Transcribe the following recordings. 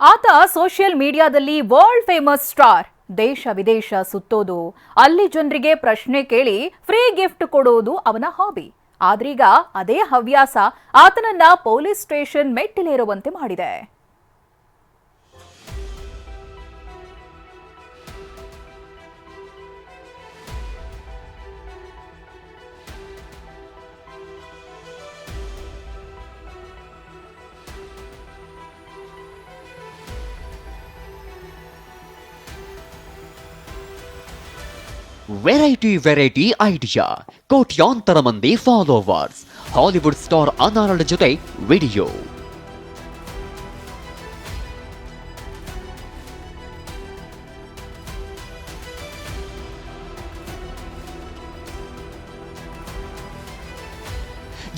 ಆತ ಸೋಷಿಯಲ್ ಮೀಡಿಯಾದಲ್ಲಿ world famous star ದೇಶ ವಿದೇಶ ಸುತ್ತೋದು. ಅಲ್ಲಿ ಜನರಿಗೆ ಪ್ರಶ್ನೆ ಕೇಳಿ ಫ್ರೀ ಗಿಫ್ಟ್ ಕೊಡೋದು ಅವನ ಹಾಬಿ ಆದ್ರೀಗ ಅದೇ ಹವ್ಯಾಸ ಆತನನ್ನ ಪೊಲೀಸ್ ಸ್ಟೇಷನ್ ಮೆಟ್ಟಿಲೇರುವಂತೆ ಮಾಡಿದೆ. ವೆರೈಟಿ ವೆರೈಟಿ ಐಡಿಯಾ ಕೋಟ್ಯಾಂತರ ಮಂದಿ ಫಾಲೋವರ್ಸ್ ಹಾಲಿವುಡ್ ಸ್ಟಾರ್ ಅನಾರಳ ಜೊತೆ ವಿಡಿಯೋ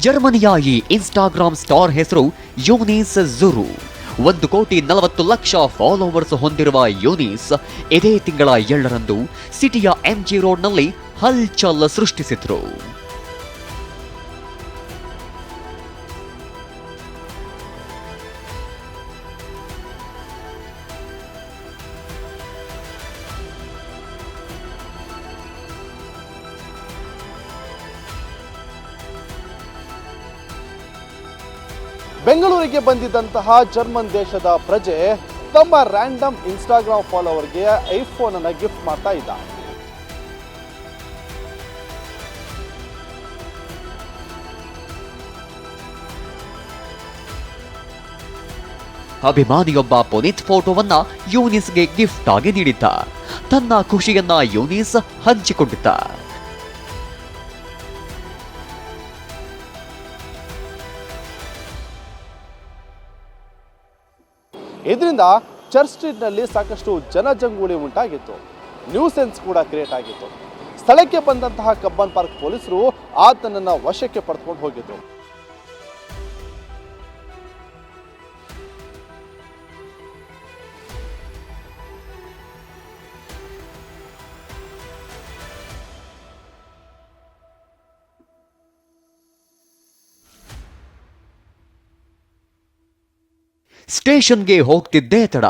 ಜರ್ಮನಿಯ ಈ ಇನ್ಸ್ಟಾಗ್ರಾಮ್ ಸ್ಟಾರ್ ಹೆಸರು ಯೂನಿಸ್ ಜುರು ಒಂದು ಕೋಟಿ ನಲವತ್ತು ಲಕ್ಷ ಫಾಲೋವರ್ಸ್ ಹೊಂದಿರುವ ಯೋನೀಸ್, ಇದೇ ತಿಂಗಳ ಎರಡರಂದು ಸಿಟಿಯ ಎಂಜಿ ರೋಡ್ನಲ್ಲಿ ಹಲ್ಚಲ್ ಸೃಷ್ಟಿಸಿದ್ರು. ಬೆಂಗಳೂರಿಗೆ ಬಂದಿದ್ದಂತಹ ಜರ್ಮನ್ ದೇಶದ ಪ್ರಜೆ ತಮ್ಮ ರ್ಯಾಂಡಮ್ ಇನ್ಸ್ಟಾಗ್ರಾಮ್ ಫಾಲೋವರ್ಗೆ ಐಫೋನ್ ಅನ್ನ ಗಿಫ್ಟ್ ಮಾಡ್ತಾ ಇದ್ದ ಅಭಿಮಾನಿಯೊಬ್ಬ ಪುನೀತ್ ಫೋಟೋವನ್ನ ಯೂನಿಸ್ಗೆ ಗಿಫ್ಟ್ ಆಗಿ ನೀಡಿದ್ದ. ತನ್ನ ಖುಷಿಯನ್ನ ಯೂನಿಸ್ ಹಂಚಿಕೊಂಡಿದ್ದ. ಇದರಿಂದ ಚರ್ಚ್ ಸ್ಟ್ರೀಟ್ನಲ್ಲಿ ಸಾಕಷ್ಟು ಜನಜಂಗುಳಿ ಉಂಟಾಗಿತ್ತು. ನ್ಯೂಸೆನ್ಸ್ ಕೂಡ ಕ್ರಿಯೇಟ್ ಆಗಿತ್ತು. ಸ್ಥಳಕ್ಕೆ ಬಂದಂತಹ ಕಬ್ಬನ್ ಪಾರ್ಕ್ ಪೊಲೀಸರು ಆತನನ್ನು ವಶಕ್ಕೆ ಪಡೆದುಕೊಂಡು ಹೋಗಿದ್ರು. ಸ್ಟೇಷನ್ಗೆ ಹೋಗ್ತಿದ್ದೇ ತಡ.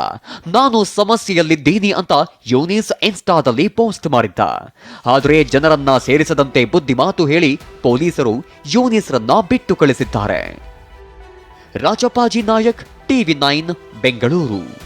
ನಾನು ಸಮಸ್ಯೆಯಲ್ಲಿದ್ದೀನಿ ಅಂತ ಯೂನಿಸ್ ಇನ್ಸ್ಟಾದಲ್ಲಿ ಪೋಸ್ಟ್ ಮಾಡಿದ್ದ. ಆದರೆ ಜನರನ್ನ ಸೇರಿಸದಂತೆ ಬುದ್ಧಿಮಾತು ಹೇಳಿ ಪೊಲೀಸರು ಯೂನಿಸ್ರನ್ನ ಬಿಟ್ಟು ಕಳಿಸಿದ್ದಾರೆ. ರಾಜಪಾಜಿ ನಾಯಕ್, ಟಿವಿ ನೈನ್, ಬೆಂಗಳೂರು.